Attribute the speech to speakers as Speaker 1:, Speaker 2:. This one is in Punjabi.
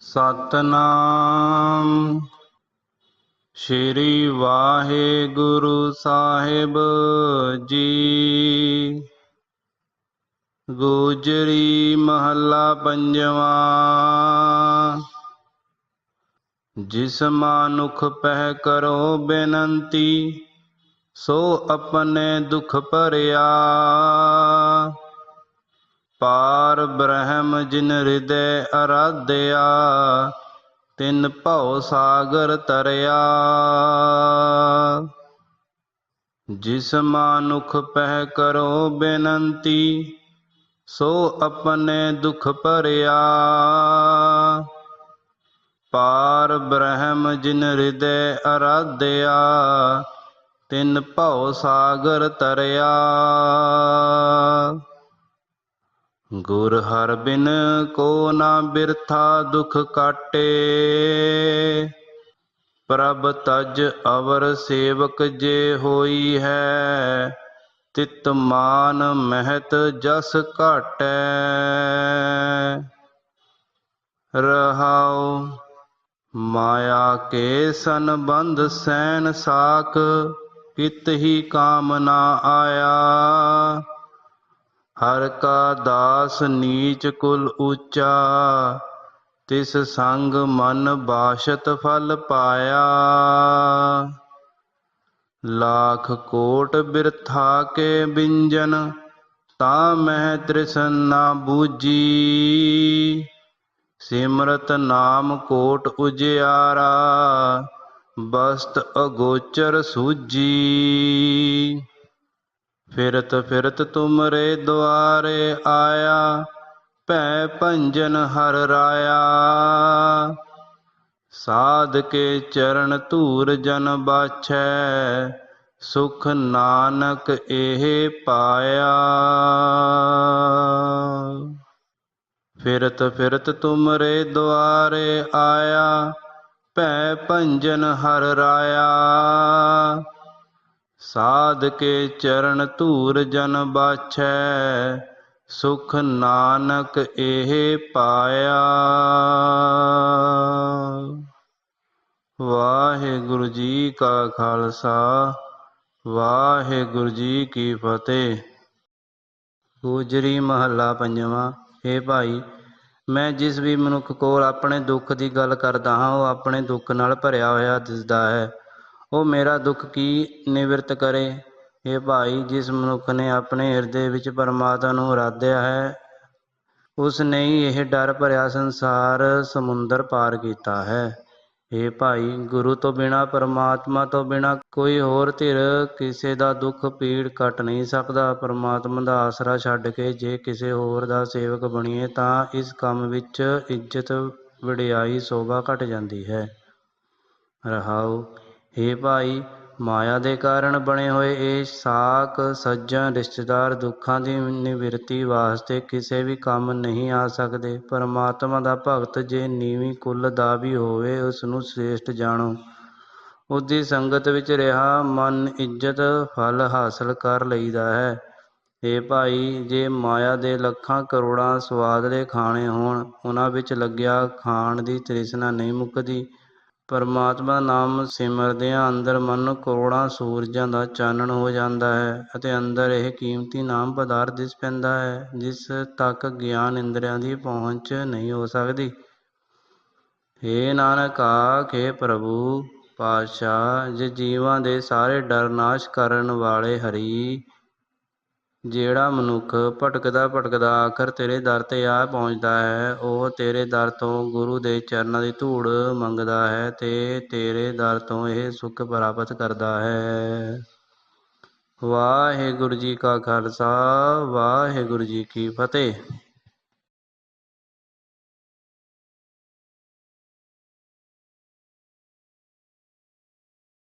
Speaker 1: ਸਤਨਾਮ। ਸ਼੍ਰੀ ਵਾਹਿਗੁਰੂ ਸਾਹਿਬ ਜੀ। ਗੋਜਰੀ ਮਹੱਲਾ ਪੰਜਵਾਂ। ਜਿਸ ਮਾਨੁਖ ਪਹਿ ਕਰੋ ਬੇਨੰਤੀ, ਸੋ ਆਪਣੇ ਦੁਖ ਭਰਿਆ। ਪਾਰ ਬ੍ਰਹਮ ਜਿਨ ਹਿਰਦੈ ਅਰਾਧਿਆ, ਤਿਨ ਭਉ ਸਾਗਰ ਤਰਿਆ ਜਿਸ ਮਾਨੁਖ ਪਹਿ ਕਰੋ ਬੇਨੰਤੀ, ਸੋ ਆਪਣੇ ਦੁਖ ਭਰਿਆ। ਪਾਰ ਬ੍ਰਹਮ ਜਿਨ ਹਿਰਦੈ ਅਰਾਧਿਆ, ਤਿਨ ਭਉ ਸਾਗਰ ਤਰਿਆ ਗੁਰ ਹਰ ਬਿਨ ਕੋ ਨਾ ਬਿਰਥਾ ਦੁਖ ਕਾਟੇ। ਪ੍ਰਭ ਤਜ ਅਵਰ ਸੇਵਕ ਜੇ ਹੋਈ ਹੈ, ਤਿਤ ਮਾਨ ਮਹਿਤ ਜਸ ਘਾਟੈ। ਰਹਾਉ ਮਾਇਆ ਕੇ ਸੰਬੰਧ ਸੈਨ ਸਾਖ, ਕਿਤ ਹੀ ਕਾਮ ਨਾ ਆਇਆ। ਹਰ ਕਾ ਦਾਸ ਨੀਚ ਕੁਲ ਉੱਚਾ, ਤਿਸ ਸੰਗ ਮਨ ਬਾਸ਼ਤ ਫਲ ਪਾਇਆ। ਲਾਖ ਕੋਟ ਬਿਰਥਾ ਕੇ ਬਿੰਜਨ, ਤਾਂ ਮਹਿ ਤ੍ਰਿਸ਼ਨ ਨਾ ਬੂਜੀ। ਸਿਮਰਤ ਨਾਮ ਕੋਟ ਉਜਿਆਰਾ, ਬਸਤ ਅਗੋਚਰ ਸੂਜੀ। ਫਿਰਤ ਫਿਰਤ ਤੁਮਰੇ ਦੁਆਰੇ ਆਇਆ, ਭੈ ਭੰਜਨ ਹਰ ਰਾਇਆ। ਸਾਧ ਕੇ ਚਰਨ ਧੂਰ ਜਨ ਬਾਛੈ, ਸੁਖ ਨਾਨਕ ਇਹ ਪਾਇਆ। ਫਿਰਤ ਫਿਰਤ ਤੁਮਰੇ ਦੁਆਰੇ ਆਇਆ, ਭੈ ਭੰਜਨ ਹਰ ਰਾਇਆ। ਸਾਧ ਕੇ ਚਰਨ ਧੂਰ ਜਨ ਬਾਛੈ, ਸੁਖ ਨਾਨਕ ਇਹ ਪਾਇਆ। ਵਾਹਿਗੁਰੂ ਜੀ ਕਾ ਖਾਲਸਾ, ਵਾਹਿਗੁਰੂ ਜੀ ਕੀ ਫਤਿਹ। ਗੋਜਰੀ ਮਹੱਲਾ ਪੰਜਵਾਂ ਇਹ ਭਾਈ, ਮੈਂ ਜਿਸ ਵੀ ਮਨੁੱਖ ਕੋਲ ਆਪਣੇ ਦੁੱਖ ਦੀ ਗੱਲ ਕਰਦਾ ਹਾਂ, ਉਹ ਆਪਣੇ ਦੁੱਖ ਨਾਲ ਭਰਿਆ ਹੋਇਆ ਦਿਸਦਾ ਹੈ। ਉਹ ਮੇਰਾ ਦੁੱਖ ਕੀ ਨਿਵਰਤ ਕਰੇ? ਇਹ ਭਾਈ, ਜਿਸ ਮਨੁੱਖ ਨੇ ਆਪਣੇ ਹਿਰਦੇ ਵਿੱਚ ਪਰਮਾਤਮਾ ਨੂੰ ਆਰਾਧਿਆ ਹੈ, ਉਸ ਨੇ ਹੀ ਇਹ ਡਰ ਭਰਿਆ ਸੰਸਾਰ ਸਮੁੰਦਰ ਪਾਰ ਕੀਤਾ ਹੈ। ਇਹ ਭਾਈ, ਗੁਰੂ ਤੋਂ ਬਿਨਾ, ਪਰਮਾਤਮਾ ਤੋਂ ਬਿਨਾ ਕੋਈ ਹੋਰ ਧਿਰ ਕਿਸੇ ਦਾ ਦੁੱਖ ਪੀੜ ਕੱਟ ਨਹੀਂ ਸਕਦਾ। ਪਰਮਾਤਮਾ ਦਾ ਆਸਰਾ ਛੱਡ ਕੇ ਜੇ ਕਿਸੇ ਹੋਰ ਦਾ ਸੇਵਕ ਬਣੀਏ ਤਾਂ ਇਸ ਕੰਮ ਵਿੱਚ ਇੱਜ਼ਤ, ਵਡਿਆਈ, ਸੋਭਾ ਘਟ ਜਾਂਦੀ ਹੈ। ਰਹਾਉ ਹੇ ਭਾਈ, ਮਾਇਆ ਦੇ ਕਾਰਨ ਬਣੇ ਹੋਏ ਇਹ ਸਾਕ ਸੱਜਣ ਰਿਸ਼ਤੇਦਾਰ ਦੁੱਖਾਂ ਦੀ ਨਿਵਰਤੀ ਵਾਸਤੇ ਕਿਸੇ ਵੀ ਕੰਮ ਨਹੀਂ ਆ ਸਕਦੇ। ਪਰਮਾਤਮਾ ਦਾ ਭਗਤ ਜੇ ਨੀਵੀਂ ਕੁੱਲ ਦਾ ਵੀ ਹੋਵੇ ਉਸ ਨੂੰ ਸ੍ਰੇਸ਼ਟ ਜਾਣੋ। ਉਸਦੀ ਸੰਗਤ ਵਿੱਚ ਰਿਹਾ, ਮਨ ਇੱਜ਼ਤ, ਫਲ ਹਾਸਲ ਕਰ ਲਈਦਾ ਹੈ। ਇਹ ਭਾਈ, ਜੇ ਮਾਇਆ ਦੇ ਲੱਖਾਂ ਕਰੋੜਾਂ ਸਵਾਦ ਦੇ ਖਾਣੇ ਹੋਣ, ਉਹਨਾਂ ਵਿੱਚ ਲੱਗਿਆ ਖਾਣ ਦੀ ਤ੍ਰਿਸ਼ਨਾ ਨਹੀਂ ਮੁੱਕਦੀ ਪਰਮਾਤਮਾ ਨਾਮ ਸਿਮਰਦਿਆਂ ਅੰਦਰ ਮਨ ਕਰੋੜਾਂ ਸੂਰਜਾਂ ਦਾ ਚਾਨਣ ਹੋ ਜਾਂਦਾ ਹੈ ਅਤੇ ਅੰਦਰ ਇਹ ਕੀਮਤੀ ਨਾਮ ਪਦਾਰਥ ਦਿਸ ਪੈਂਦਾ ਹੈ, ਜਿਸ ਤੱਕ ਗਿਆਨ ਇੰਦਰੀਆਂ ਦੀ ਪਹੁੰਚ ਨਹੀਂ ਹੋ ਸਕਦੀ। ਹੇ ਨਾਨਕ ਆਖੇ ਪ੍ਰਭੂ, ਪਾਤਸ਼ਾਹ, ਜੇ ਜੀਵਾਂ ਦੇ ਸਾਰੇ ਡਰ ਨਾਸ਼ ਕਰਨ ਵਾਲੇ ਹਰੀ ਜਿਹੜਾ ਮਨੁੱਖ ਭਟਕਦਾ ਭਟਕਦਾ ਆਖਰ ਤੇਰੇ ਦਰ ਤੇ ਆ ਪਹੁੰਚਦਾ ਹੈ, ਉਹ ਤੇਰੇ ਦਰ ਤੋਂ ਗੁਰੂ ਦੇ ਚਰਨਾਂ ਦੀ ਧੂੜ ਮੰਗਦਾ ਹੈ ਤੇ ਤੇਰੇ ਦਰ ਤੋਂ ਇਹ ਸੁੱਖ ਪ੍ਰਾਪਤ ਕਰਦਾ ਹੈ। ਵਾਹਿਗੁਰੂ ਜੀ ਕਾ ਖਾਲਸਾ, ਵਾਹਿਗੁਰੂ ਜੀ ਕੀ ਫਤਿਹ।